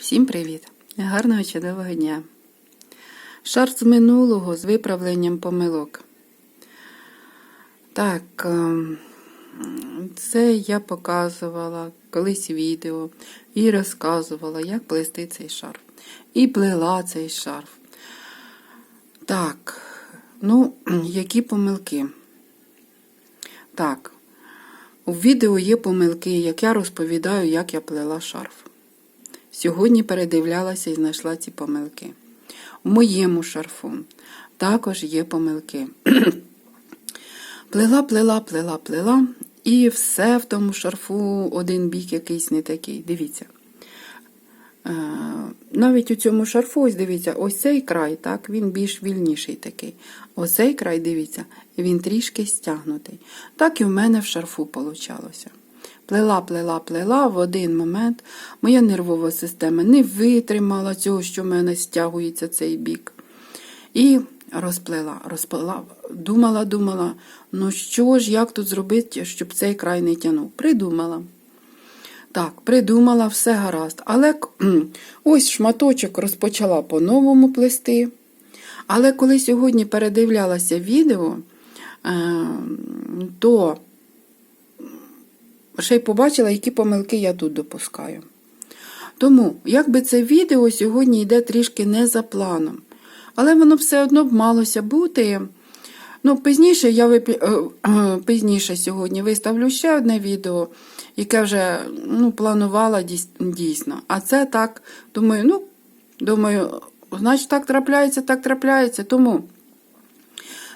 Всім привіт! Гарного чудового дня! Шар з минулого з виправленням помилок. Так, ем, це я показувала колись відео і розказувала, як плести цей шарф. І плела цей шарф. Так, ну, які помилки? Так, у відео є помилки, як я розповідаю, як я плела шарф. Сьогодні передивлялася і знайшла ці помилки. У моєму шарфу також є помилки. Плела, плела, плела, плела, і все в тому шарфу один бік якийсь не такий. Дивіться. Е, Навіть у цьому шарфу, ось дивіться, ось цей край, так, він більш вільніший такий. Ось цей край, дивіться, він трішки стягнутий. Так і в мене в шарфу получалося. Плела, плела, плела, в один момент моя нервова система не витримала цього, що в мене стягується цей бік. І розплела, розплела, думала, думала, ну що ж, як тут зробити, щоб цей край не тянув. Придумала. Так, придумала, все гаразд. Але ось шматочок розпочала по-новому плести. Але коли сьогодні передивлялася відео, е, то ще й побачила, які помилки я тут допускаю. Тому, якби це відео сьогодні йде трішки не за планом, але воно все одно б малося бути. Ну, Пізніше я вип... пізніше сьогодні виставлю ще одне відео, яке вже ну, планувала дійсно. А це так, думаю, ну, думаю, значить, так трапляється, так трапляється. Тому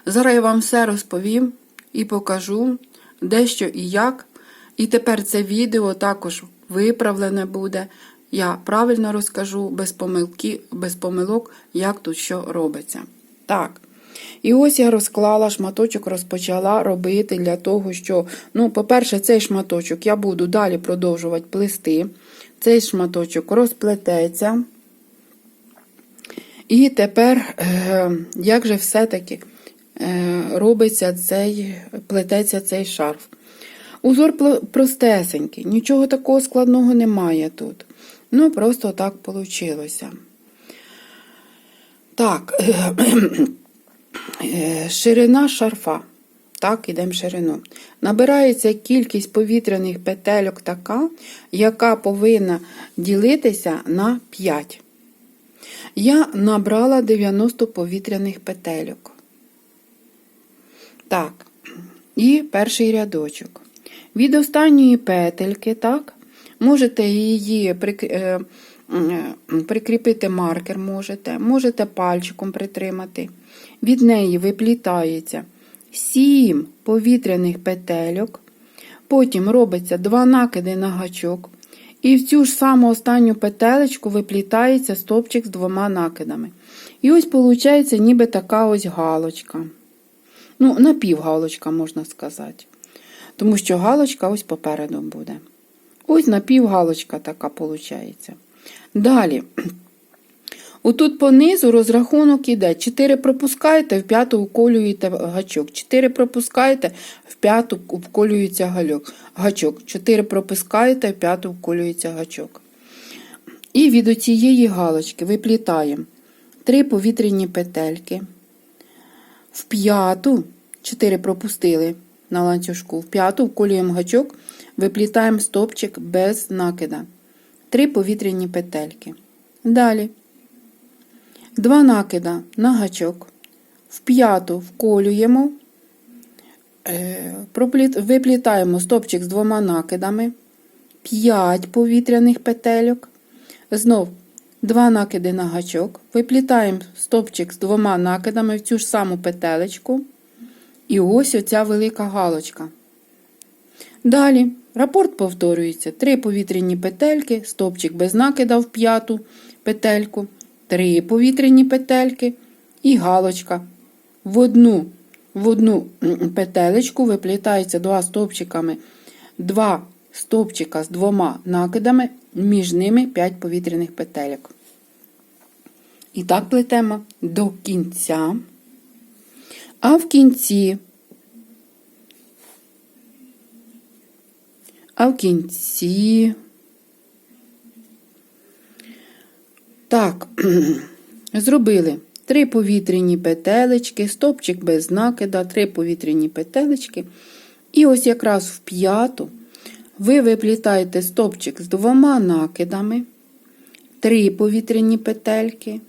зараз я вам все розповім і покажу, де що і як. І тепер це відео також виправлене буде. Я правильно розкажу без помилки, без помилок, як тут що робиться. Так. І ось я розклала шматочок, розпочала робити для того, що, ну, по-перше, цей шматочок я буду далі продовжувати плести. Цей шматочок розплететься. І тепер, е, як же все-таки е, робиться цей, плететься цей шарф. Узор простесенький, нічого такого складного немає тут. Ну, просто так вийшло. Так, ширина шарфа. Так, ідемо ширину. Набирається кількість повітряних петельок така, яка повинна ділитися на 5. Я набрала 90 повітряних петельок. Так, і перший рядочок. Від останньої петельки, так, можете її е, прикріпити маркер, можете, можете пальчиком притримати. Від неї виплітається 7 повітряних петельок. Потім робиться 2 накиди на гачок. І в цю ж саму останню петелечку виплітається стопчик з двома накидами. І ось, виходить, ніби така ось галочка. Ну, напівгалочка, можна сказати тому що галочка ось попереду буде. Ось напівгалочка така виходить. Далі. Отут понизу розрахунок іде. 4 пропускаєте, в п'яту вколюєте гачок. 4 пропускаєте, в п'яту вколюється гачок. 4 пропускаєте, в п'яту вколюється гачок. І від оцієї галочки виплітаємо 3 повітряні петельки. В п'яту 4 пропустили на ланцюжку. В п'яту вколюємо гачок, виплітаємо стопчик без накида. Три повітряні петельки. Далі два накида на гачок. В п'яту вколюємо, е, виплітаємо стопчик з двома накидами, 5 повітряних петельок. Знов два накиди на гачок, виплітаємо стопчик з двома накидами в цю ж саму петелечку. І ось оця велика галочка. Далі рапорт повторюється: три повітряні петельки, стопчик без накида в п'яту петельку, три повітряні петельки і галочка. В одну в одну петелечку виплітається два стопчиками, два стопчика з двома накидами, між ними 5 повітряних петельок. І так плетемо до кінця. А в кінці, а в кінці. Так, зробили. Три повітряні петелечки, стопчик без накида, три повітряні петелечки. І ось якраз в п'яту. Ви виплітаєте стопчик з двома накидами, три повітряні петельки.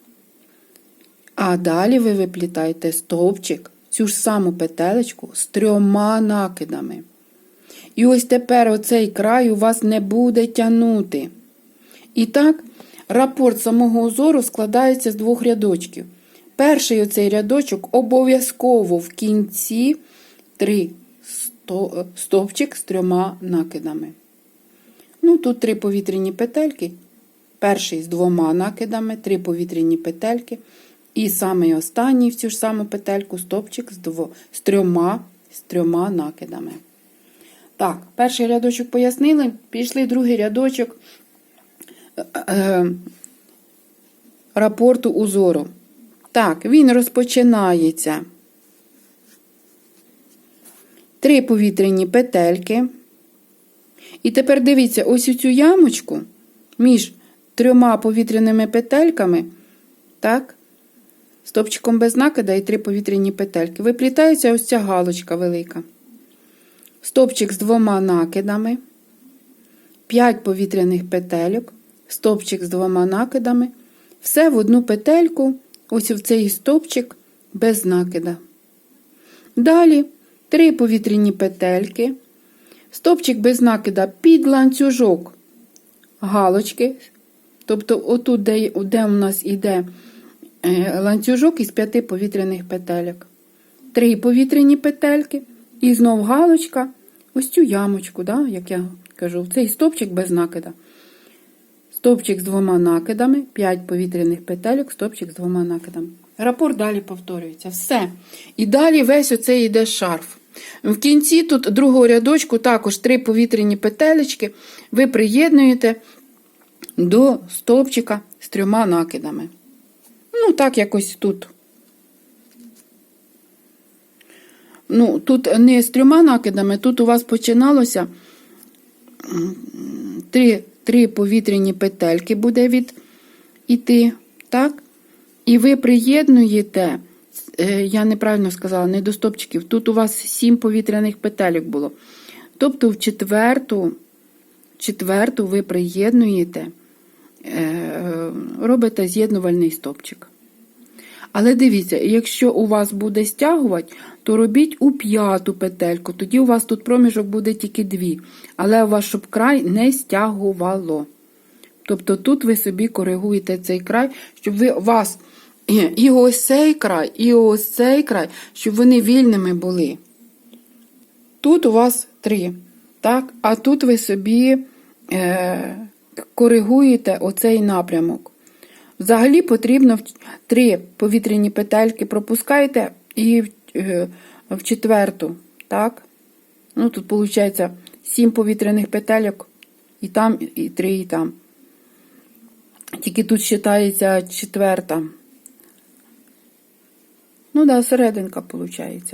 А далі ви виплітаєте стовпчик, цю ж саму петелечку з трьома накидами. І ось тепер оцей край у вас не буде тягнути. І так, рапорт самого узору складається з двох рядочків. Перший оцей рядочок обов'язково в кінці три стовпчик з трьома накидами. Ну, тут три повітряні петельки. Перший з двома накидами, три повітряні петельки. І самий останній в цю ж саму петельку стовпчик з, дво, з, трьома, з трьома накидами. Так, перший рядочок пояснили, пішли другий рядочок е, е, рапорту узору. Так, він розпочинається. Три повітряні петельки. І тепер дивіться, ось у цю ямочку між трьома повітряними петельками, так, стопчиком без накида і три повітряні петельки. Виплітається ось ця галочка велика. Стопчик з двома накидами, 5 повітряних петельок, стопчик з двома накидами. Все в одну петельку, ось в цей стопчик без накида. Далі 3 повітряні петельки, стопчик без накида під ланцюжок галочки. Тобто, отут, де, де у нас іде ланцюжок із 5 повітряних петельок. 3 повітряні петельки. І знов галочка, ось цю ямочку, да, як я кажу, цей стопчик без накида. Стопчик з двома накидами, 5 повітряних петельок, стопчик з двома накидами. Рапорт далі повторюється. Все. І далі весь оцей йде шарф. В кінці тут другого рядочку також три повітряні петелечки ви приєднуєте до стовпчика з трьома накидами. Ну, так якось тут. Ну, тут не з трьома накидами, тут у вас починалося три, три повітряні петельки буде від іти, так? І ви приєднуєте, е, я неправильно сказала, не до стопчиків, тут у вас сім повітряних петельок було. Тобто в четверту, четверту ви приєднуєте, е, робите з'єднувальний стопчик. Але дивіться, якщо у вас буде стягувати, то робіть у п'яту петельку. Тоді у вас тут проміжок буде тільки дві. Але у вас, щоб край не стягувало. Тобто тут ви собі коригуєте цей край, щоб ви у вас і, ось цей край, і ось цей край, щоб вони вільними були. Тут у вас три. Так? А тут ви собі е, коригуєте оцей напрямок. Взагалі потрібно в три повітряні петельки пропускаєте і в, е, в четверту. Так? Ну, тут, виходить, сім повітряних петельок і там, і три, і там. Тільки тут вважається четверта. Ну, да, серединка виходить.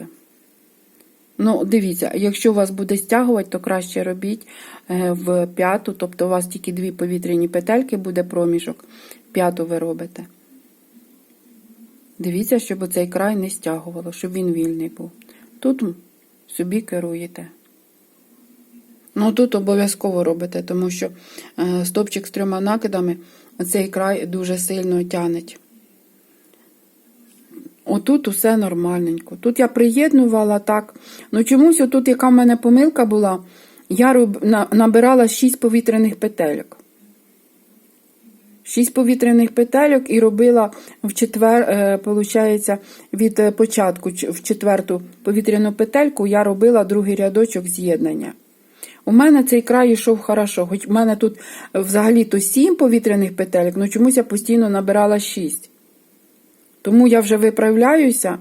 Ну, дивіться, якщо у вас буде стягувати, то краще робіть е, в п'яту, тобто у вас тільки дві повітряні петельки буде проміжок. П'яту ви робите. Дивіться, щоб оцей край не стягувало, щоб він вільний був. Тут собі керуєте. Ну, тут обов'язково робите, тому що е, стопчик з трьома накидами цей край дуже сильно тянеть. Отут усе нормальненько. Тут я приєднувала так. Ну чомусь отут, яка в мене помилка була, я роб... на... набирала 6 повітряних петельок. 6 повітряних петельок і робила в четвер, е, получається, від е, початку в четверту повітряну петельку я робила другий рядочок з'єднання. У мене цей край йшов хорошо, хоч в мене тут взагалі-то 7 повітряних петельок, але чомусь я постійно набирала 6. Тому я вже виправляюся,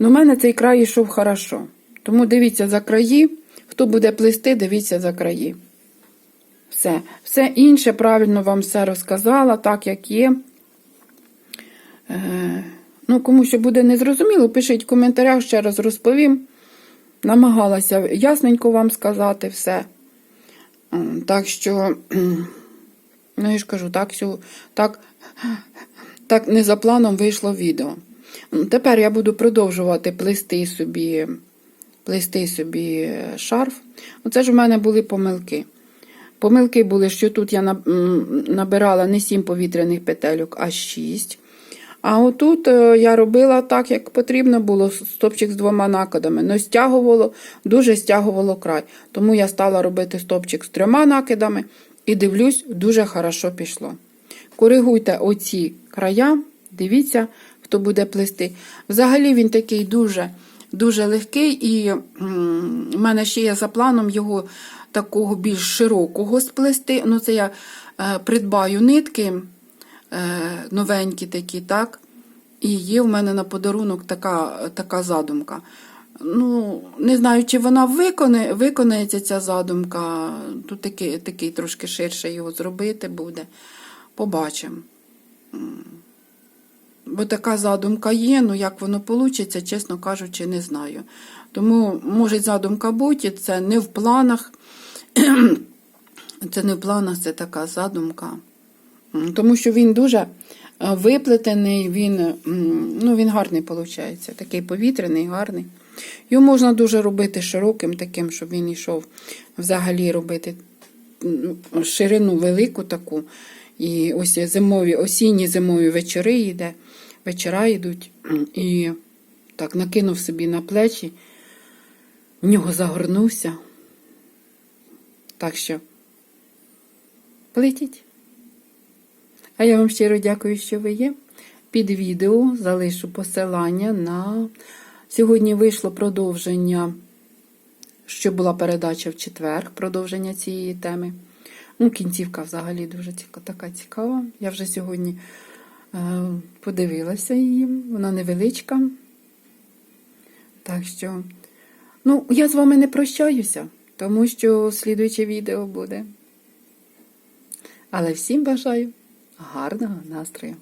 але в мене цей край йшов хорошо. Тому дивіться за краї. Хто буде плести, дивіться за краї. Все. Все інше правильно вам все розказала, так як є. Е, ну, кому що буде незрозуміло, пишіть в коментарях, ще раз розповім. Намагалася ясненько вам сказати все. Так що, Ну, я ж кажу, так, так, так не за планом вийшло відео. Тепер я буду продовжувати плести собі, плести собі шарф. Оце ж у мене були помилки. Помилки були, що тут я набирала не 7 повітряних петельок, а 6. А отут е, я робила так, як потрібно було, стопчик з двома накидами. Но стягувало, дуже стягувало край. Тому я стала робити стопчик з трьома накидами і дивлюсь, дуже хорошо пішло. Коригуйте оці края, дивіться, хто буде плести. Взагалі він такий дуже, дуже легкий, і в мене ще є за планом його такого більш широкого сплести. Ну, це я е, придбаю нитки е, новенькі такі, так? І є в мене на подарунок така, така задумка. Ну, не знаю, чи вона виконає, виконається ця задумка. Тут такий, такий трошки ширше його зробити буде. Побачимо. Бо така задумка є, ну як воно вийде, чесно кажучи, не знаю. Тому може задумка бути, це не в планах. Це не в планах, це така задумка. Тому що він дуже е, виплетений, він, ну, він гарний виходить. Такий повітряний, гарний. Його можна дуже робити широким, таким, щоб він йшов взагалі робити ширину велику таку. І ось зимові, осінні зимові вечори йде, вечора йдуть. І так накинув собі на плечі, в нього загорнувся. Так що плетіть. А я вам щиро дякую, що ви є. Під відео залишу посилання на сьогодні вийшло продовження, що була передача в четвер, продовження цієї теми. Ну, кінцівка взагалі дуже така цікава. Я вже сьогодні е, подивилася її, вона невеличка. Так що, ну, я з вами не прощаюся, тому що слідуюче відео буде. Але всім бажаю гарного настрою.